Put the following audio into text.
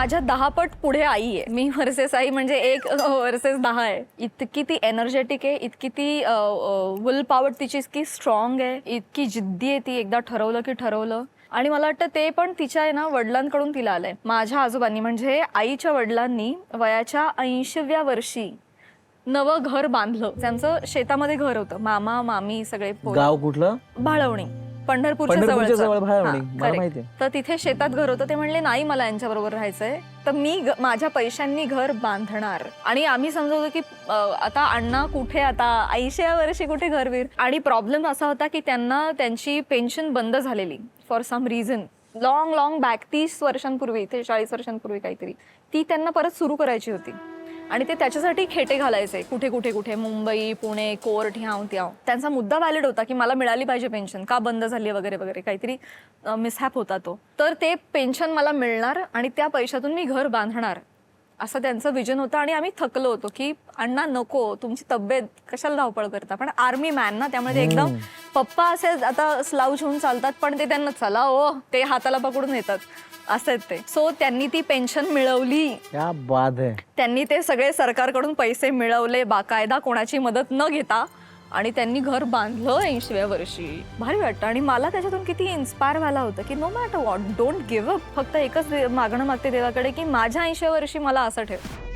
माझ्या दहा पट पुढे आई आहे. मी वर्सेस आई म्हणजे एक वर्सेस दहा आहे. इतकी ती एनर्जेटिक आहे इतकी ती विल पॉवर तिची इतकी स्ट्रॉंग आहे इतकी जिद्दी आहे ती. एकदा ठरवलं की ठरवलं. आणि मला वाटतं ते पण तिच्या आहे ना वडिलांकडून तिला आलंय. माझ्या आजोबांनी म्हणजे आईच्या वडिलांनी वयाच्या ऐंशीव्या वर्षी नवं घर बांधलं. त्यांचं शेतामध्ये घर होतं. मामा मामी सगळे. गाव कुठलं? भाळवणी. पंढरपूरच्या. जवळ भाळवणी. मला. तर तिथे शेतात घर होतं ते म्हणले नाही मला यांच्याबरोबर राहायचंय. तर मी ग- माझ्या पैशांनी घर बांधणार. आणि आम्ही समजवतो की अ, आता अण्णा कुठे आता? ऐंशीव्या वर्षी कुठे घरवीर? आणि प्रॉब्लेम असा होता की त्यांना त्यांची पेन्शन बंद झालेली for some reason long long back तीस वर्षांपूर्वी ते चाळीस वर्षांपूर्वी काहीतरी. ती त्यांना परत सुरू करायची होती. आणि ते त्याच्यासाठी खेटे घालायचे. कुठे कुठे कुठे? मुंबई पुणे कोर्ट ह्याव त्याव त्यांचा मुद्दा व्हॅलिड होता की मला मिळाली पाहिजे पेन्शन का बंद झाली वगैरे वगैरे? काहीतरी मिसहॅप होता तो. तर ते पेन्शन मला मिळणार आणि त्या पैशातून मी घर बांधणार. असं त्यांचं विजन होतं आणि आम्ही थकलो होतो की अण्णा नको. तुमची तब्येत कशाला धावपळ करता? पण आर्मी मॅन ना त्यामुळे ते एकदम पप्पा असे आता स्लाउच होऊन चालतात पण ते त्यांना चला ओ ते हाताला पकडून येतात. असं आहेत ते. सो त्यांनी ती पेन्शन मिळवली. क्या बाद है. त्यांनी ते सगळे सरकारकडून पैसे मिळवले बाकायदा कोणाची मदत न घेता. आणि त्यांनी घर बांधलं ऐंशीव्या वर्षी. भारी वाटतं. आणि मला त्याच्यातून किती इन्स्पायर व्हायला होतं की no matter what don't give up फक्त एकच दे- मागणं मागते देवाकडे की माझ्या ऐंशीव्या वर्षी मला असं ठेव.